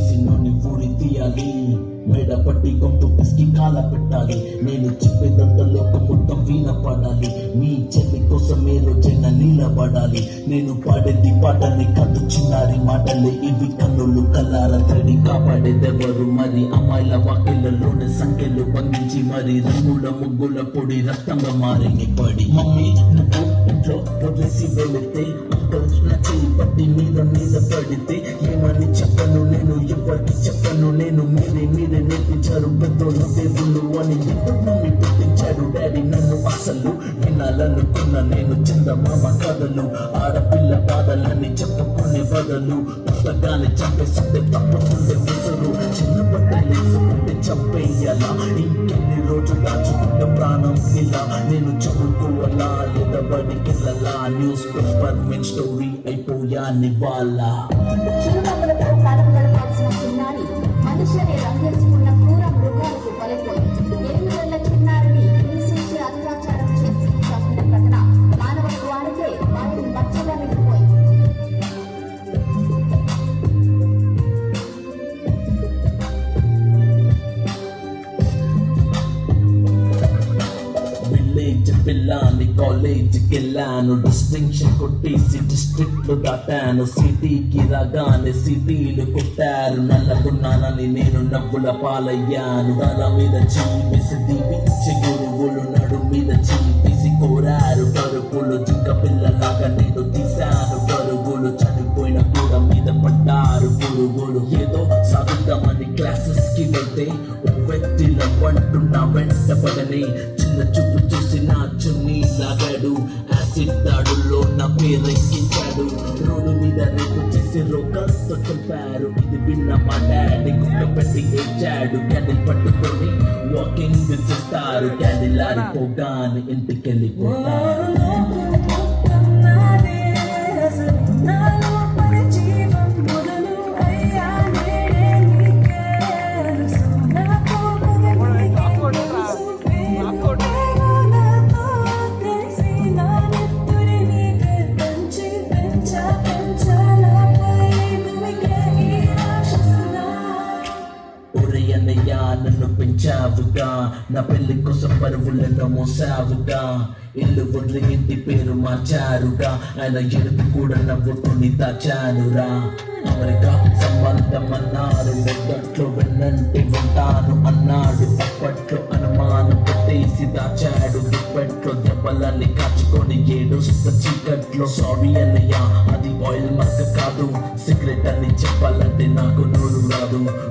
చేసినోని ఊడి తీయాలి. మెడ పట్టి గొంతు పిసికి కాల పెట్టాలి. నేను చెప్పేదంత లోకం మొత్తం వీణ పడాలి. మీ చెల్లి కోసం మీరు చిన్న పడాలి. నేను పాడేది పాటని కట్టు చిన్నారి మాటలే. ఇవి కన్నులు కల్లార తడి కాపాడేదెవరు? మరి అమ్మాయిల వాకిళ్ళలోని సంఖ్యలు బంధించి మరి రంగుల ముగ్గుల పొడి రక్తంగా మారిని పడి. మమ్మీ ఇంట్లో వదిలేసి వెళితే అంకల్ నా చెయ్యి పట్టి మీద మీద పడితే ఏమని చెప్పను నేను ఎవరికి చెప్పను నేను మీరే మీరే నేర్పించారు పెద్దోళ్ళు దేవుళ్ళు అని ఎప్పుడు మమ్మీ పుట్టించాడు డాడీ నన్ను అసలు వినాలనుకున్న నేను చిన్న మామ కథలు ఆడపిల్ల బాధలని చెప్పుకునే బదులు పుస్తకాన్ని చంపేస్తుంటే తప్పకుండే ముసరు చిన్న బట్టలు వేసుకుంటే చంపేయాలా? ఇంకెన్ని రోజులు దాచుకుంటే ప్రాణం ఇలా నేను చదువుకోవాలా? లేదా బడికి న్యూస్ పేపర్ మెయిన్ స్టోరీ అయిపోయా నివాలా మనుషులనే కాలం రంగేసుకున్న పిల్ల పిల్లాని కాలేజీకి వెళ్ళాను డిస్టింక్షన్ కొట్టేసి డిస్ట్రిక్ట్లో దాటాను. సిటీకి రాగానే సిటీలు కొట్టారు. నల్లకున్నానని నేను నవ్వుల పాలయ్యాను. తల మీద చీపిసి దీపించి గురువులు నడు మీద చీపిసి కోరారు. పరుపులు చిక్క పిల్లలాగా నేను తీశాను. పరుగులు చనిపోయిన కూడా మీద పడ్డారు. పురుగులు క్లాసెస్ వెళ్తే ఒక వ్యక్తిలో పట్టున్న వెంట పడని చిన్న చూపు చూసి నా చున్నీ లాగాడు. యాసిడ్ దాడుల్లో నా పేరెక్కించాడు. రోడ్డు మీద రేపు చేసి రోగాలతో చంపారు ఇది విన్న మా డాడీ గుట్ట పెట్టి ఏడ్చాడు. క్యాండిల్ పట్టుకొని వాకింగ్ చేస్తారు. క్యాండిల్ ఆరిపోగానే ఇంటికెళ్ళిపోతారు. చావుగా నా పెళ్ళి కోసం పరువులను మోసావుగా ఇల్లు వదిలి ఇంటి పేరు మార్చారుగా. ఆయన ఎడుపు కూడా నవ్వుకుని దాచానురా. అమెరికా సంబంధం అన్నారు మొదట్లో వెన్నంటి ఉంటాను అన్నాడు. అప్పట్లో అనుమానం పెట్టేసి దాచాడు దుప్పట్లో దెబ్బలన్నీ కాచుకొని ఏడుస్త చీకట్లో. సారీ అన్నయ్య అది ఆయిల్ మస్క్ కాదు. సిగరెట్ అని చెప్పాలంటే నాకు నూరు రాదు.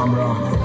camera